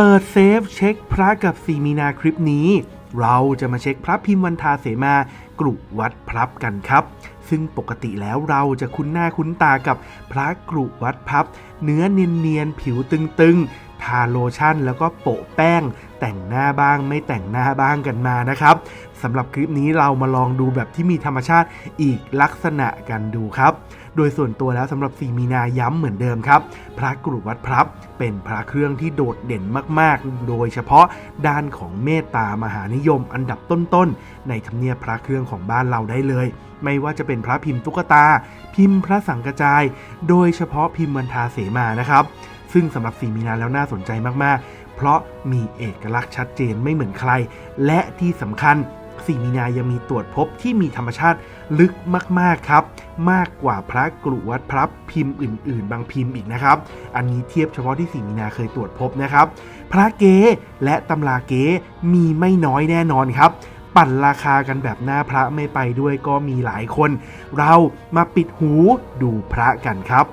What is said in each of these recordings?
เปิดเซฟเช็คพระกับสีมีนาคลิปนี้ เราจะมาเช็คพระพิมพ์วันทาเสมากรุวัดพลับกันครับ ซึ่งปกติแล้วเราจะคุ้นหน้าคุ้นตากับพระกรุวัดพับ เนื้อเนียนๆผิวตึงๆ ทาโลชั่นแล้วก็โปะแป้ง แต่งหน้าบ้างไม่แต่งหน้าบ้างกันมานะครับสำหรับคลิปนี้เรามาลองดูแบบที่มีธรรมชาติอีกลักษณะกันดูครับ โดยส่วนตัวแล้วสำหรับสีมีนาย้ำเหมือนเดิมครับ พระกรุวัดพลับเป็นพระเครื่องที่โดดเด่นมาก ๆ โดยเฉพาะด้านของเมตตามหานิยมอันดับต้น ๆ ในธรรมเนียบพระเครื่องของบ้านเราได้เลย ไม่ว่าจะเป็นพระพิมพ์ตุ๊กตา พิมพ์พระสังกระจาย โดยเฉพาะพิมพ์วันทาเสมานะครับ ซึ่งสำหรับสีมีนาแล้วน่าสนใจมาก ๆ เพราะมีเอกลักษณ์ชัดเจนไม่เหมือนใคร และที่สำคัญ สีมีนายังมีตรวจพบที่มีธรรมชาติลึกมากๆครับ มากกว่าพระกรุวัดพระพิมพ์อื่น ๆ บางพิมพ์อีกนะครับ อันนี้เทียบเฉพาะที่สีมีนาเคยตรวจพบนะครับ พระเก๊และตำราเก๊มีไม่น้อยแน่นอนครับปั่นราคากันแบบหน้าพระไม่ไปด้วยก็มีหลายคน เรามาปิดหูดูพระกันครับ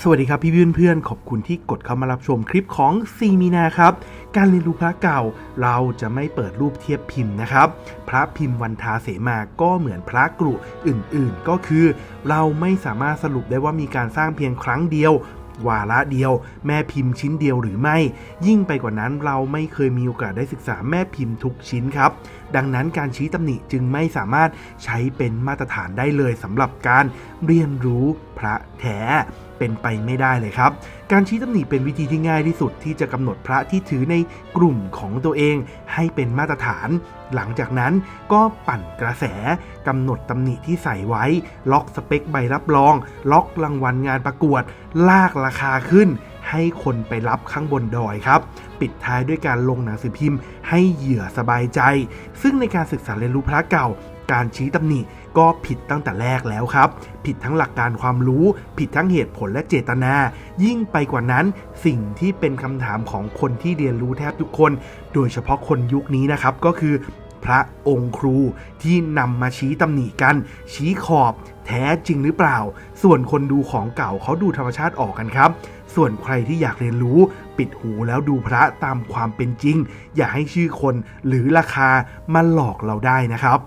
สวัสดีครับพี่เพื่อนๆขอบคุณที่กดเข้ามารับชมคลิปของซีมีนาครับ การเรียนรู้พระเก่าเราจะไม่เปิดรูปเทียบพิมพ์นะครับ พระพิมพ์วันทาเสมาก็เหมือนพระกรุอื่นๆ ก็คือ เราไม่สามารถสรุปได้ว่ามีการสร้างเพียงครั้งเดียววาระเดียว แม่พิมพ์ชิ้นเดียวหรือไม่ ยิ่งไปกว่านั้นเราไม่เคยมีโอกาสได้ศึกษาแม่พิมพ์ทุกชิ้นครับ ดังนั้นการชี้ตำหนิจึงไม่สามารถใช้เป็นมาตรฐานได้เลยสำหรับการเรียนรู้พระแท้เป็นไปไม่ได้เลยครับ การชี้ตำหนิเป็นวิธีที่ง่ายที่สุดที่จะกำหนดพระที่ถือในกลุ่มของตัวเองให้เป็นมาตรฐาน หลังจากนั้นก็ปั่นกระแสกำหนดตำหนิที่ใส่ไว้ ล็อกสเปคใบรับรอง ล็อกรางวัลงานประกวด ลากราคาขึ้น ให้คนไปรับข้างบนดอยครับ ปิดท้ายด้วยการลงหนังสือพิมพ์ ให้เหยื่อสบายใจ ซึ่งในการศึกษาเรียนรู้พระเก่า การชี้ตำหนิก็ผิดตั้งแต่แรกแล้วครับ ผิดทั้งหลักการความรู้ ผิดทั้งเหตุผลและเจตนา ยิ่งไปกว่านั้นสิ่งที่เป็นคำถามของคนที่เรียนรู้แทบทุกคน โดยเฉพาะคนยุคนี้นะครับก็คือพระองค์ครูที่นำมาชี้ตำหนิกัน ชี้ขอบ แท้จริงหรือเปล่า ส่วนคนดูของเก่าเขาดูธรรมชาติออกกันครับ ส่วนใครที่อยากเรียนรู้ ปิดหูแล้วดูพระตามความเป็นจริง อย่าให้ชื่อคนหรือราคามาหลอกเราได้นะครับ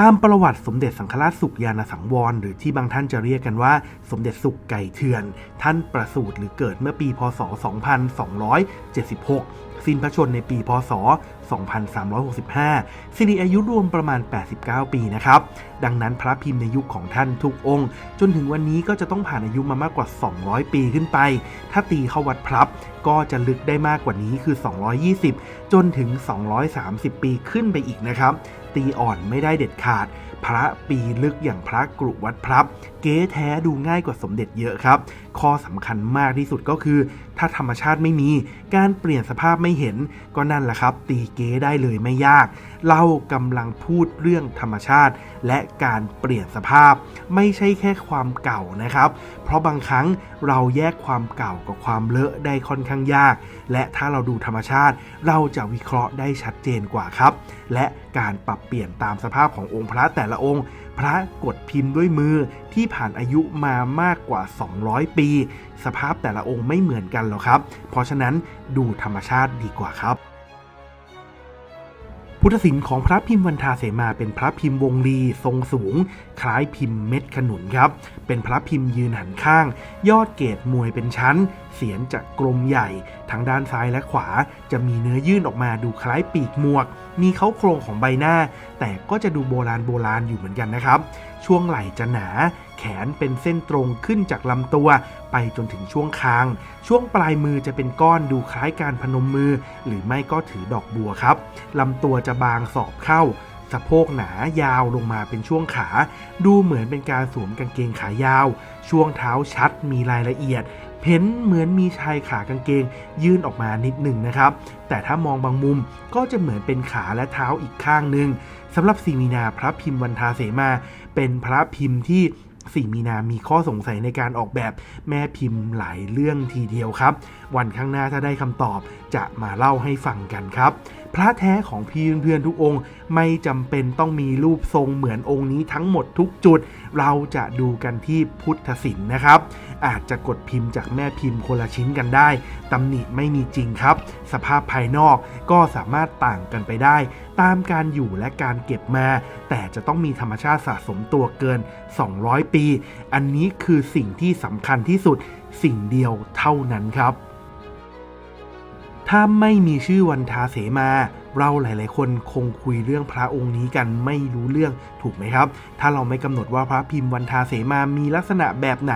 ตามประวัติสมเด็จสังฆราชสุขยานสังวร หรือที่บางท่านจะเรียกกันว่า สมเด็จสุขไก่เถื่อน ท่านประสูติหรือเกิดเมื่อปีพศ 2276 สิ้นพระชนในปีพศ 2365 สิริอายุรวมประมาณ 89 ปีนะครับ ดังนั้นพระพิมพ์ในยุคของท่านทุกองค์ จนถึงวันนี้ก็จะต้องผ่านอายุมามากกว่า 200 ปีขึ้นไป ถ้าตีเข้าวัดพลับก็จะลึกได้มากกว่านี้คือ 220 จนถึง 230 ปีขึ้นไปอีกนะครับ ตีอ่อนไม่ได้เด็ดขาด พระปีลึกอย่างพระกรุวัดพลับ เก๊แท้ดูง่ายกว่าสมเด็จเยอะครับ ข้อสำคัญมากที่สุดก็คือถ้าธรรมชาติไม่มีการเปลี่ยนสภาพไม่เห็น ก็นั่นแหละครับ ตีเก๊ได้เลยไม่ยาก เรากำลังพูดเรื่องธรรมชาติ และการเปลี่ยนสภาพ ไม่ใช่แค่ความเก่านะครับ เพราะบางครั้งเราแยกความเก่ากับความเลอะได้ค่อนข้างยาก และถ้าเราดูธรรมชาติ เราจะวิเคราะห์ได้ชัดเจนกว่าครับ และการปรับเปลี่ยนตามสภาพขององค์พระแต่ละองค์ พระกดพิมพ์ด้วยมือที่ผ่านอายุมามากกว่า 200 ปี สภาพแต่ละองค์ไม่เหมือนกันหรอกครับ เพราะฉะนั้นดูธรรมชาติดีกว่าครับพุทธศิลป์ของพระพิมพ์วันทาเสมาเป็นพระพิมพ์วงลีทรงสูง คล้ายพิมพ์เม็ดขนุนครับ เป็นพระพิมพ์ยืนหันข้าง ยอดเกตมวยเป็นชั้น เสียนจะกลมใหญ่ ทั้งด้านซ้ายและขวา จะมีเนื้อยื่นออกมาดูคล้ายปีกหมวก มีเขาโครงของใบหน้า แต่ก็จะดูโบราณโบราณอยู่เหมือนกันนะครับ ช่วงไหล่จะหนา แขนเป็นเส้นตรงขึ้นจากลำตัว ไปจนถึงช่วงคาง ช่วงปลายมือจะเป็นก้อนดูคล้ายการพนมมือ หรือไม่ก็ถือดอกบัวครับลำตัวจะบางสอบเข้าสะโพกหนายาวลงมาเป็นช่วงขา ดูเหมือนเป็นการสวมกางเกงขายาว ช่วงเท้าชัดมีรายละเอียด เห็นเหมือนมีชายขากางเกง ยื่นออกมานิดหนึ่งนะครับ แต่ถ้ามองบางมุมก็จะเหมือนเป็นขาและเท้าอีกข้างหนึ่งสำหรับสีมีนาพระพิมพ์วันทาเสมา เป็นพระพิมพ์ที่สี่มีนามีข้อสงสัยในการออกแบบแม่พิมพ์หลายเรื่องทีเดียวครับ วันข้างหน้าถ้าได้คำตอบจะมาเล่าให้ฟังกันครับพระแท้ของพี่เพื่อนๆทุกองค์ ไม่จำเป็นต้องมีรูปทรงเหมือนองค์นี้ทั้งหมดทุกจุด เราจะดูกันที่พุทธศิลป์นะครับ อาจจะกดพิมพ์จากแม่พิมพ์คนละชิ้นกันได้ตำหนิไม่มีจริงครับ สภาพภายนอกก็สามารถต่างกันไปได้ ตามการอยู่และการเก็บมา แต่จะต้องมีธรรมชาติสะสมตัวเกิน 200 ปี อันนี้คือสิ่งที่สำคัญที่สุดสิ่งเดียวเท่านั้นครับ ถ้าไม่มีชื่อวันทาเสมา เราหลาย ๆ คนคงคุยเรื่องพระองค์นี้กันไม่รู้เรื่องถูกไหมครับ ถ้าเราไม่กำหนดว่าพระพิมพ์วันทาเสมามีลักษณะแบบไหน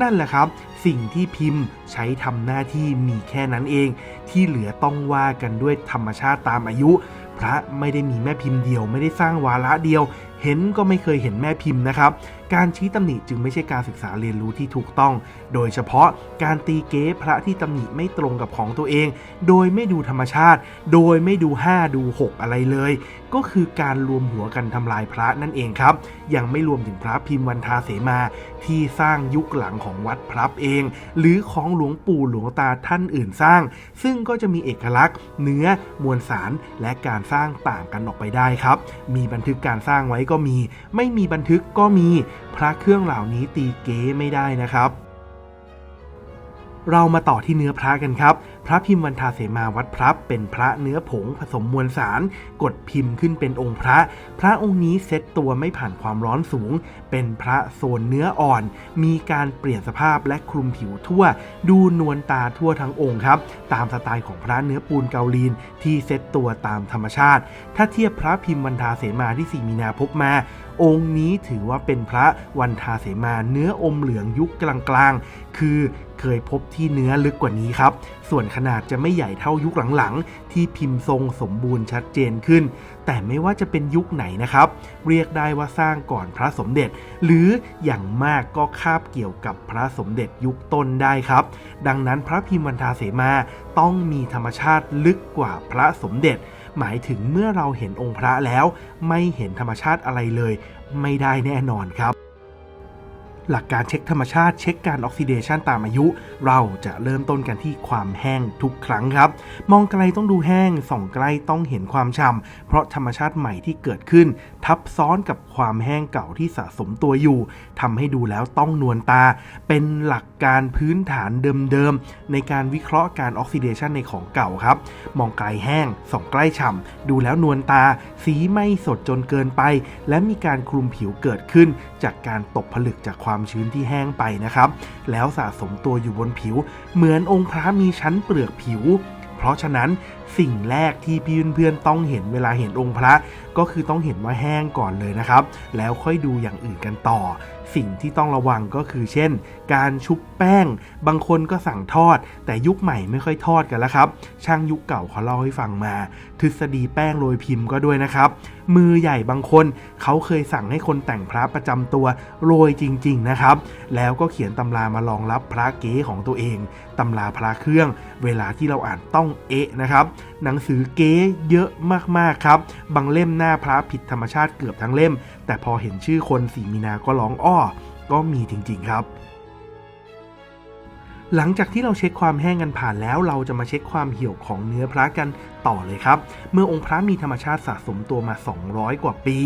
นั่นแหละครับ สิ่งที่พิมพ์ใช้ทำหน้าที่มีแค่นั้นเอง ที่เหลือต้องว่ากันด้วยธรรมชาติตามอายุ พระไม่ได้มีแม่พิมพ์เดียว ไม่ได้สร้างวาระเดียว เห็นก็ไม่เคยเห็นแม่พิมพ์นะครับ การชี้ตำหนิจึงไม่ใช่การศึกษาเรียนรู้ที่ถูกต้อง โดยเฉพาะการตีเก๊พระที่ตำหนิไม่ตรงกับของตัวเอง โดยไม่ดูธรรมชาติ โดยไม่ดู 5 ดู 6 อะไรเลย ก็คือการรวมหัวกันทำลายพระนั่นเองครับ ยังไม่รวมถึงพระพิมพ์วันทาเสมาที่สร้างยุคหลังของวัดพรับเอง หรือของหลวงปู่หลวงตาท่านอื่นสร้าง ซึ่งก็จะมีเอกลักษณ์ เนื้อมวลสารและการสร้างต่างกันออกไปได้ครับ มีบันทึกการสร้างไว้ก็มี ไม่มีบันทึกก็มีพระเครื่องเหล่านี้ตีเก๊ไม่ได้นะครับ เรามาต่อที่เนื้อพระกันครับ พระพิมพ์วันทาเสมาวัดพรับเป็นพระเนื้อผงผสมมวลสาร กดพิมพ์ขึ้นเป็นองค์พระ พระองค์นี้เซ็ตตัวไม่ผ่านความร้อนสูง เป็นพระโซนเนื้ออ่อน มีการเปลี่ยนสภาพและคลุมผิวทั่ว ดูนวลตาทั่วทั้งองค์ครับ ตามสไตล์ของพระเนื้อปูนเกาลีนที่เซ็ตตัวตามธรรมชาติ ถ้าเทียบพระพิมพ์วันทาเสมาที่สีมีนาพบมาองค์นี้ถือว่าเป็นพระวันทาเสมาเนื้ออมเหลืองยุคกลางๆ คือเคยพบที่เนื้อลึกกว่านี้ครับ ส่วนขนาดจะไม่ใหญ่เท่ายุคหลังๆ ที่พิมพ์ทรงสมบูรณ์ชัดเจนขึ้น แต่ไม่ว่าจะเป็นยุคไหนนะครับ เรียกได้ว่าสร้างก่อนพระสมเด็จ หรืออย่างมากก็คาบเกี่ยวกับพระสมเด็จยุคต้นได้ครับ ดังนั้นพระพิมพ์วันทาเสมาต้องมีธรรมชาติลึกกว่าพระสมเด็จ หมายถึงเมื่อเราเห็นองค์พระแล้ว ไม่เห็นธรรมชาติอะไรเลย ไม่ได้แน่นอนครับ หลักการเช็คธรรมชาติเช็คการออกซิเดชันตามอายุ เราจะเริ่มต้นกันที่ความแห้งทุกครั้งครับ มองไกลต้องดูแห้งส่องใกล้ต้องเห็นความช่ำเพราะธรรมชาติใหม่ที่เกิดขึ้น ทับซ้อนกับความแห้งเก่าที่สะสมตัวอยู่ทำให้ดูแล้วต้องนวลตา เป็นหลักการพื้นฐานเดิมๆ ในการวิเคราะห์การออกซิเดชันในของเก่าครับ มองไกลแห้งส่องใกล้ฉ่ำดูแล้วนวลตา สีไม่สดจนเกินไป และมีการคลุมผิวเกิดขึ้น จากการตกผลึกจากความชื้นที่แห้งไปนะครับ แล้วสะสมตัวอยู่บนผิว เหมือนองค์พระมีชั้นเปลือกผิว เพราะฉะนั้นสิ่งแรกที่พี่เพื่อนๆต้องเห็นเวลาเห็นองค์พระ ก็คือต้องเห็นว่าแห้งก่อนเลยนะครับ แล้วค่อยดูอย่างอื่นกันต่อ สิ่งที่ต้องระวังก็คือเช่น การชุบแป้ง บางคนก็สั่งทอด แต่ยุคใหม่ไม่ค่อยทอดกันแล้วครับ ช่างยุคเก่าเขาเล่าให้ฟังมา ทฤษฎีแป้งโรยพิมพ์ก็ด้วยนะครับ มือใหญ่บางคนเขาเคยสั่งให้คนแต่งพระประจำตัวโรยจริง ๆนะครับ แล้วก็เขียนตำรามารองรับพระเก๋ของตัวเองตำราพระเครื่อง เวลาที่เราอ่านต้องเอะนะครับ หนังสือเก๊เยอะมากๆครับ บางเล่มหน้าพระผิดธรรมชาติเกือบทั้งเล่มแต่พอเห็นชื่อคนสีมีนาก็ร้องอ้อ ก็มีจริงๆครับหลังจากที่เราเช็คความแห้งกันผ่านแล้ว เราจะมาเช็คความเหี่ยวของเนื้อพระกัน ต่อเลยครับ เมื่อองค์พระมีธรรมชาติสะสมตัวมา 200 กว่าปี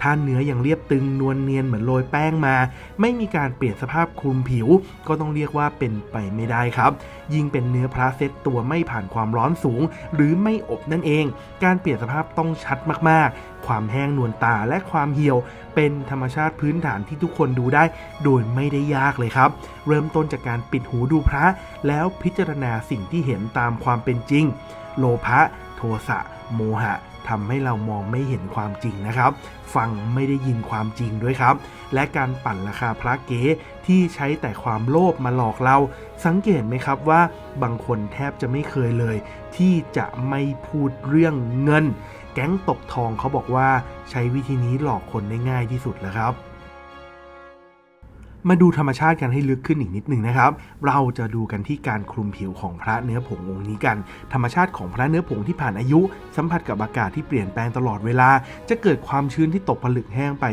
ถ้าเนื้อยังเรียบตึงนวลเนียนเหมือนโรยแป้งมา ไม่มีการเปลี่ยนสภาพคลุมผิว ก็ต้องเรียกว่าเป็นไปไม่ได้ครับ ยิ่งเป็นเนื้อพระเซตตัวไม่ผ่านความร้อนสูง หรือไม่อบนั่นเอง การเปลี่ยนสภาพต้องชัดมากๆ ความแห้งนวลตาและความเหี่ยว เป็นธรรมชาติพื้นฐานที่ทุกคนดูได้ โดยไม่ได้ยากเลยครับ เริ่มต้นจากการปิดหูดูพระ แล้วพิจารณาสิ่งที่เห็นตามความเป็นจริง โลภะ สะโมหะทำให้เรามองไม่เห็นความจริงนะครับ ฟังไม่ได้ยินความจริงด้วยครับ และการปั่นราคาพระเก๋ที่ใช้แต่ความโลภมาหลอกเรา สังเกตไหมครับว่าบางคนแทบจะไม่เคยเลย ที่จะไม่พูดเรื่องเงิน แก๊งตกทองเขาบอกว่าใช้วิธีนี้หลอกคนได้ง่ายที่สุดแล้วครับ มาดูธรรมชาติกันให้ลึกขึ้นอีกนิดหนึ่งนะครับ เราจะดูกันที่การคลุมผิวของพระเนื้อผงองค์นี้กัน ธรรมชาติของพระเนื้อผงที่ผ่านอายุ สัมผัสกับอากาศที่เปลี่ยนแปลงตลอดเวลา จะเกิดความชื้นที่ตกผลึกแห้งไป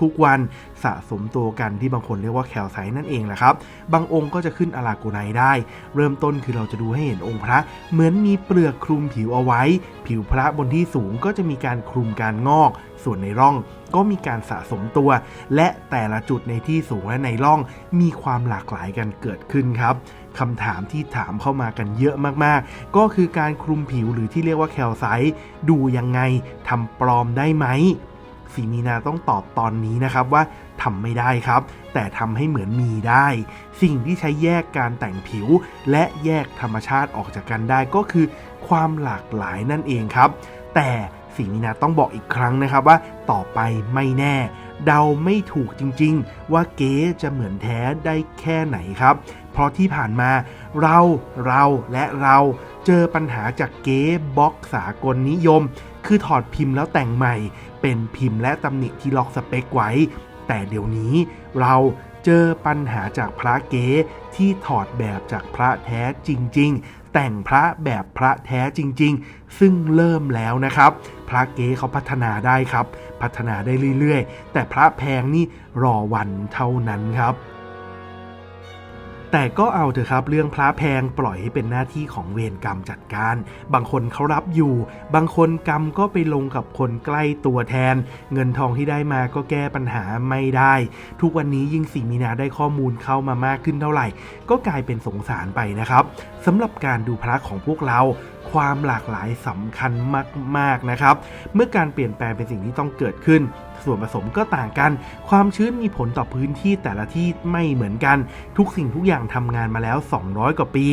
ทุกๆวัน สะสมตัวกันที่บางคนเรียกว่าแคลไซต์นั่นเองแหละครับ บางองค์ก็จะขึ้นอลาโกไนได้ เริ่มต้นคือเราจะดูให้เห็นองค์พระ เหมือนมีเปลือกคลุมผิวเอาไว้ ผิวพระบนที่สูงก็จะมีการคลุมการงอก ส่วนในร่องก็มีการสะสมตัว และแต่ละจุดในที่สูงและในร่องมีความหลากหลายกันเกิดขึ้นครับคำถามที่ถามเข้ามากันเยอะมากๆ ก็คือการคลุมผิวหรือที่เรียกว่าแคลไซต์ดูยังไงทำปลอมได้ไหมสีมีนาต้องตอบตอนนี้นะครับว่าทำไม่ได้ครับ แต่ทำให้เหมือนมีได้ สิ่งที่ใช้แยกการแต่งผิว และแยกธรรมชาติออกจากกันได้ก็คือ ความหลากหลายนั่นเองครับ แต่ สีมีนาต้องบอกอีกครั้งนะครับว่าต่อไปไม่แน่ เดาไม่ถูกจริงๆ ว่าเก๊จะเหมือนแท้ได้แค่ไหนครับ เพราะที่ผ่านมาเราเราและเราเจอปัญหาจากเก๊บล็อกสากลนิยม คือถอดพิมพ์แล้วแต่งใหม่ เป็นพิมพ์และตำหนิที่ล็อกสเปคไว้ แต่เดี๋ยวนี้เรา เจอปัญหาจากพระเก๊ที่ถอดแบบจากพระแท้จริง ๆ แต่งพระแบบพระแท้จริง ๆ ซึ่งเริ่มแล้วนะครับ พระเก๊เขาพัฒนาได้ครับ พัฒนาได้เรื่อยๆ แต่พระแพงนี่รอวันเท่านั้นครับ แต่ก็เอาเถอะครับเรื่องพระแพงปล่อยให้เป็นหน้าที่ของเวรกรรมจัดการ บางคนเขารับอยู่ บางคนกรรมก็ไปลงกับคนใกล้ตัวแทน เงินทองที่ได้มาก็แก้ปัญหาไม่ได้ ทุกวันนี้ยิ่งสีมีนาได้ข้อมูลเข้ามามากขึ้นเท่าไหร่ ก็กลายเป็นสงสารไปนะครับสำหรับการดูพระของพวกเราความหลากหลายสำคัญมาก ๆ นะครับ เมื่อการเปลี่ยนแปลงเป็นสิ่งที่ต้องเกิดขึ้น ส่วนผสมก็ต่างกัน ความชื้นมีผลต่อพื้นที่แต่ละที่ไม่เหมือนกัน ทุกสิ่งทุกอย่างทำงานมาแล้ว 200 กว่าปี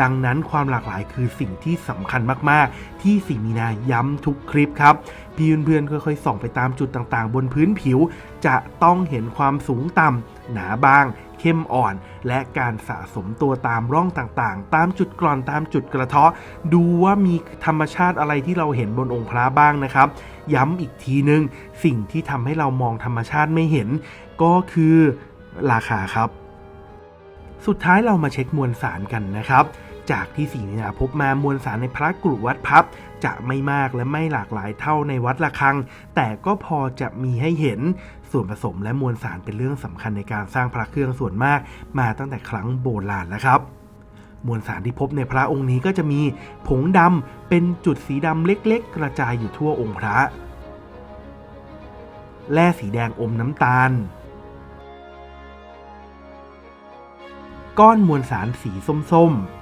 ดังนั้นความหลากหลายคือสิ่งที่สำคัญมาก ๆ ที่สีมีนาย้ำทุกคลิปครับพี่เพื่อนๆค่อยๆส่องไปตามจุดต่างๆ บนพื้นผิว จะต้องเห็นความสูงต่ำ หนาบาง เข้มอ่อน และการสะสมตัวตามร่องต่างๆ ตามจุดกร่อนตามจุดกระเทาะ ดูว่ามีธรรมชาติอะไรที่เราเห็นบนองค์พระบ้างนะครับ ย้ำอีกทีนึง สิ่งที่ทำให้เรามองธรรมชาติไม่เห็น ก็คือราคาครับ สุดท้ายเรามาเช็คมวลสารกันนะครับ จากที่สีมีนาพบมามวลสารในพระกรุวัดพับ จะไม่มากและไม่หลากหลายเท่าในวัดระฆัง แต่ก็พอจะมีให้เห็นส่วนผสมและมวลสารเป็นเรื่องสำคัญในการสร้างพระเครื่องส่วนมาก มาตั้งแต่ครั้งโบราณแล้วครับมวลสารที่พบในพระองค์นี้ก็จะมีผงดำเป็นจุดสีดำเล็กๆ กระจายอยู่ทั่วองค์พระ แร่สีแดงอมน้ำตาล ก้อนมวลสารสีส้มๆ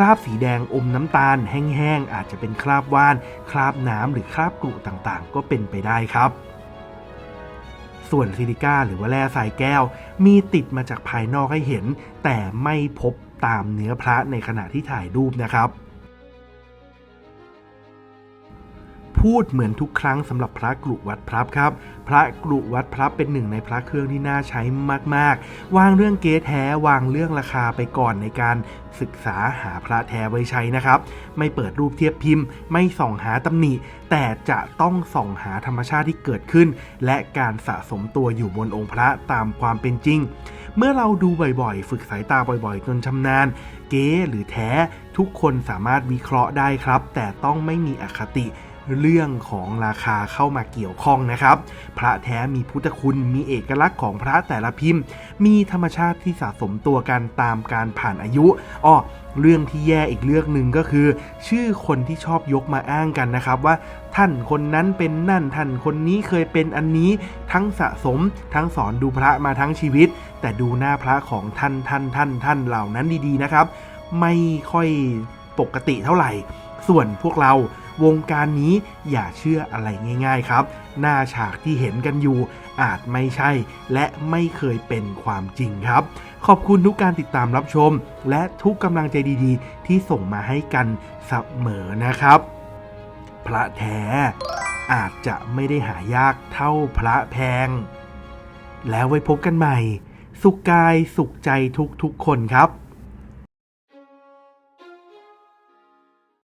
ราบสีแดงอมน้ำตาล แห้งๆ อาจจะเป็นคราบว่าน คราบน้ำหรือคราบกรุต่างๆ ก็เป็นไปได้ครับ ส่วนซิลิก้าหรือว่าแร่ทรายแก้ว มีติดมาจากภายนอกให้เห็น แต่ไม่พบตามเนื้อพระในขณะที่ถ่ายรูปนะครับ พูดเหมือนทุกครั้งสำหรับพระกรุวัดพลับครับ พระกรุวัดพลับเป็นหนึ่งในพระเครื่องที่น่าใช้มาก ๆ วางเรื่องเก๊แท้วางเรื่องราคาไปก่อนในการศึกษาหาพระแท้ไว้ใช้นะครับ ไม่เปิดรูปเทียบพิมพ์ ไม่ส่องหาตำหนิ แต่จะต้องส่องหาธรรมชาติที่เกิดขึ้น และการสะสมตัวอยู่บนองค์พระตามความเป็นจริง เมื่อเราดูบ่อยๆ ฝึกสายตาบ่อยๆ จนชำนาญ เก๊หรือแท้ ทุกคนสามารถวิเคราะห์ได้ครับ แต่ต้องไม่มีอคติ เรื่องของราคาเข้ามาเกี่ยวข้องนะครับ พระแท้มีพุทธคุณมีเอกลักษณ์ของพระแต่ละพิมพ์ มีธรรมชาติที่สะสมตัวกันตามการผ่านอายุอ้อเรื่องที่แย่อีกเรื่องหนึ่งก็คือ ชื่อคนที่ชอบยกมาอ้างกันนะครับว่า ท่านคนนั้นเป็นนั่นท่านคนนี้เคยเป็นอันนี้ทั้งสะสมทั้งสอนดูพระมาทั้งชีวิต แต่ดูหน้าพระของท่านท่านท่านท่านเหล่านั้นดีๆนะครับ ไม่ค่อยปกติเท่าไหร่ ส่วนพวกเรา วงการนี้อย่าเชื่ออะไรง่าย ๆ ครับ หน้าฉากที่เห็นกันอยู่ อาจไม่ใช่ และไม่เคยเป็นความจริงครับ ขอบคุณทุกการติดตามรับชม และทุกกำลังใจดีๆ ที่ส่งมาให้กันเสมอนะครับ พระแท้อาจจะไม่ได้หายากเท่าพระแพง แล้วไว้พบกันใหม่ สุขกายสุขใจทุกๆคนครับ